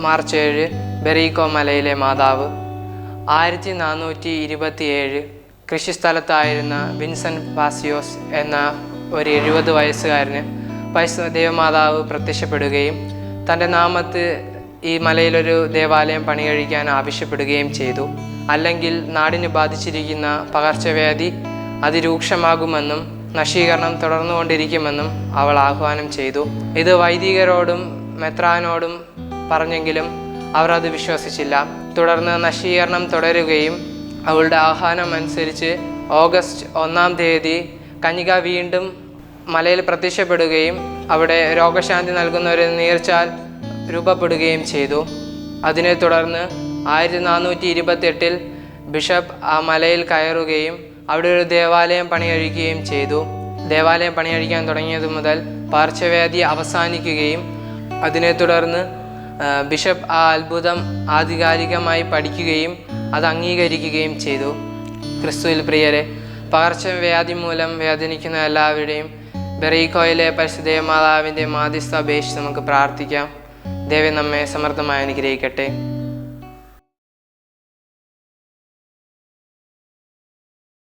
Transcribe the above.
March ഏഴ് ബെറീക്കോ മലയിലെ മാതാവ്. ആയിരത്തി നാനൂറ്റി ഇരുപത്തിയേഴ് കൃഷിസ്ഥലത്തായിരുന്ന വിൻസെന്റ് പാസിയോസ് എന്ന ഒരു എഴുപത് വയസ്സുകാരന് വൈഷ്ണവ ദേവമാതാവ് പ്രത്യക്ഷപ്പെടുകയും തന്റെ നാമത്ത് ഈ മലയിലൊരു ദേവാലയം പണി കഴിക്കാൻ ആവശ്യപ്പെടുകയും ചെയ്തു. അല്ലെങ്കിൽ നാടിന് ബാധിച്ചിരിക്കുന്ന പകർച്ചവ്യാധി അതിരൂക്ഷമാകുമെന്നും നശീകരണം തുടർന്നുകൊണ്ടിരിക്കുമെന്നും അവൾ ആഹ്വാനം ചെയ്തു. ഇത് വൈദികരോടും മെത്രാനോടും പറഞ്ഞെങ്കിലും അവർ അത് വിശ്വസിച്ചില്ല. തുടർന്ന് നശീകരണം തുടരുകയും അവളുടെ ആഹ്വാനം അനുസരിച്ച് ഓഗസ്റ്റ് ഒന്നാം തീയതി കനിക വീണ്ടും മലയിൽ പ്രത്യക്ഷപ്പെടുകയും അവിടെ രോഗശാന്തി നൽകുന്ന ഒരു നീർച്ചാൽ രൂപപ്പെടുകയും ചെയ്തു. അതിനെ തുടർന്ന് ആയിരത്തി നാനൂറ്റി ഇരുപത്തെട്ടിൽ ബിഷപ്പ് ആ മലയിൽ കയറുകയും അവിടെ ഒരു ദേവാലയം പണിയഴിക്കുകയും ചെയ്തു. ദേവാലയം പണിയഴിക്കാൻ തുടങ്ങിയതു മുതൽ പാർശ്വവ്യാധി അവസാനിക്കുകയും അതിനെ തുടർന്ന് ബിഷപ്പ് ആ അത്ഭുതം ആധികാരികമായി പഠിക്കുകയും അത് അംഗീകരിക്കുകയും ചെയ്തു. ക്രിസ്തുവിൽ പ്രിയരെ പകർച്ചവ്യാധി മൂലം വേദനിക്കുന്ന എല്ലാവരുടെയും ബെറീക്കോയിലെ പരിശുദ്ധ മാതാവിന്റെ മാധ്യസ്ഥ അപേക്ഷിച്ച് നമുക്ക് പ്രാർത്ഥിക്കാം. ദേവൻ നമ്മെ സമർത്ഥമായി അനുഗ്രഹിക്കട്ടെ.